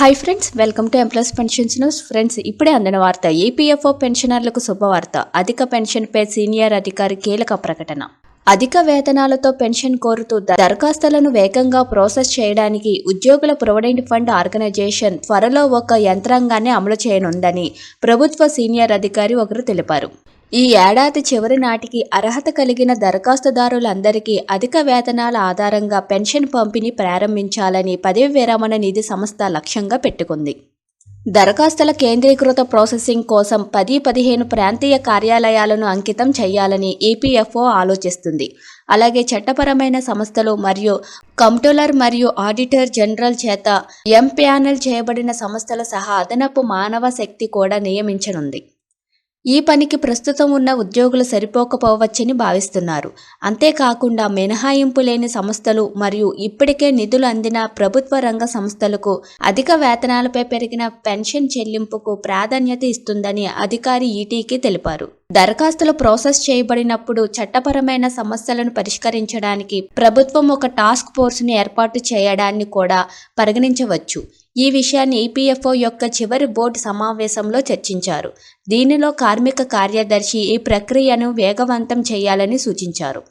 Hi friends welcome to employees pensions news friends ఇప్పుడే అందిన వార్త ఈపీఎఫ్ఓ పెన్షనర్లకు శుభవార్త అధిక పెన్షన్పై సీనియర్ అధికారి కీలక ప్రకటన. అధిక వేతనాలతో పెన్షన్ కోరుతూ దరఖాస్తులను వేగంగా ప్రాసెస్ చేయడానికి ఉద్యోగుల ప్రొవిడెంట్ ఫండ్ ఆర్గనైజేషన్ త్వరలో ఒక యంత్రాంగాన్ని అమలు చేయనుందని ప్రభుత్వ సీనియర్ అధికారి ఒకరు తెలిపారు. ఈ ఏడాది చివరి నాటికి అర్హత కలిగిన దరఖాస్తుదారులందరికీ అధిక వేతనాల ఆధారంగా పెన్షన్ పంపిణీ ప్రారంభించాలని పదవి విరమణ నిధి సంస్థ లక్ష్యంగా పెట్టుకుంది. దరఖాస్తుల కేంద్రీకృత ప్రాసెసింగ్ కోసం పది పదిహేను ప్రాంతీయ కార్యాలయాలను అంకితం చేయాలని ఈపీఎఫ్ఓ ఆలోచిస్తుంది. అలాగే చట్టపరమైన సంస్థలు మరియు కంప్ట్రోలర్ మరియు ఆడిటర్ జనరల్ చేత ఎంప్యానల్ చేయబడిన సంస్థల సహా అదనపు మానవ శక్తి కూడా నియమించనుంది. ఈ పనికి ప్రస్తుతం ఉన్న ఉద్యోగులు సరిపోకపోవచ్చని భావిస్తున్నారు. అంతేకాకుండా మినహాయింపు లేని సంస్థలు మరియు ఇప్పటికే నిధులు అందిన ప్రభుత్వ రంగ సంస్థలకు అధిక వేతనాలపై పెరిగిన పెన్షన్ చెల్లింపుకు ప్రాధాన్యత ఇస్తుందని అధికారి ఈటీకి తెలిపారు. దరఖాస్తులు ప్రాసెస్ చేయబడినప్పుడు చట్టపరమైన సమస్యలను పరిష్కరించడానికి ప్రభుత్వం ఒక టాస్క్ ఫోర్స్ను ఏర్పాటు చేయడాన్ని కూడా పరిగణించవచ్చు. ఈ విషయాన్ని ఈపీఎఫ్ఓ యొక్క చివరి బోర్డు సమావేశంలో చర్చించారు. దీనిలో కార్మిక కార్యదర్శి ఈ ప్రక్రియను వేగవంతం చేయాలని సూచించారు.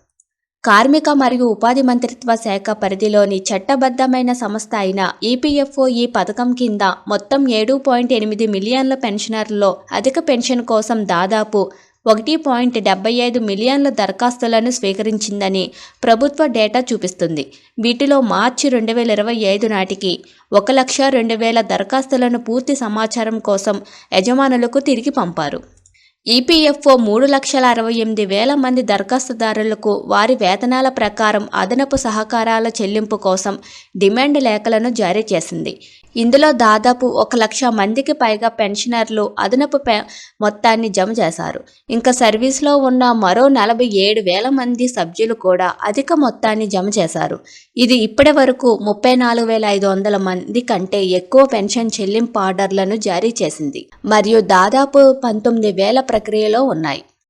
కార్మిక మరియు ఉపాధి మంత్రిత్వ శాఖ పరిధిలోని చట్టబద్ధమైన సంస్థ అయిన ఈపీఎఫ్ఓ ఈ పథకం కింద మొత్తం ఏడు పాయింట్ ఎనిమిది మిలియన్ల పెన్షనర్లలో అధిక పెన్షన్ కోసం దాదాపు ఒకటి పాయింట్ డెబ్బై ఐదు మిలియన్ల దరఖాస్తులను స్వీకరించిందని ప్రభుత్వ డేటా చూపిస్తుంది. వీటిలో మార్చి రెండు వేల ఇరవై ఐదు నాటికి ఒక లక్ష రెండు వేల దరఖాస్తులను పూర్తి సమాచారం కోసం యజమానులకు తిరిగి పంపారు. ఈపీఎఫ్ఓ మూడు లక్షల అరవై ఎనిమిది వేల మంది దరఖాస్తుదారులకు వారి వేతనాల ప్రకారం అదనపు సహకారాల చెల్లింపు కోసం డిమాండ్ లేఖలను జారీ చేసింది. ఇందులో దాదాపు ఒక లక్ష మందికి పైగా పెన్షనర్లు అదనపు పె మొత్తాన్ని జమ చేశారు. ఇంకా సర్వీస్లో ఉన్న మరో నలభై ఏడు వేల మంది సభ్యులు కూడా అధిక మొత్తాన్ని జమ చేశారు. ఇది ఇప్పటి వరకు ముప్పై నాలుగు వేల ఐదు వందల మంది కంటే ఎక్కువ పెన్షన్ చెల్లింపు ఆర్డర్లను జారీ చేసింది. మరియు దాదాపు పంతొమ్మిది వేల ప్రక్రియలో ఉన్నాయి.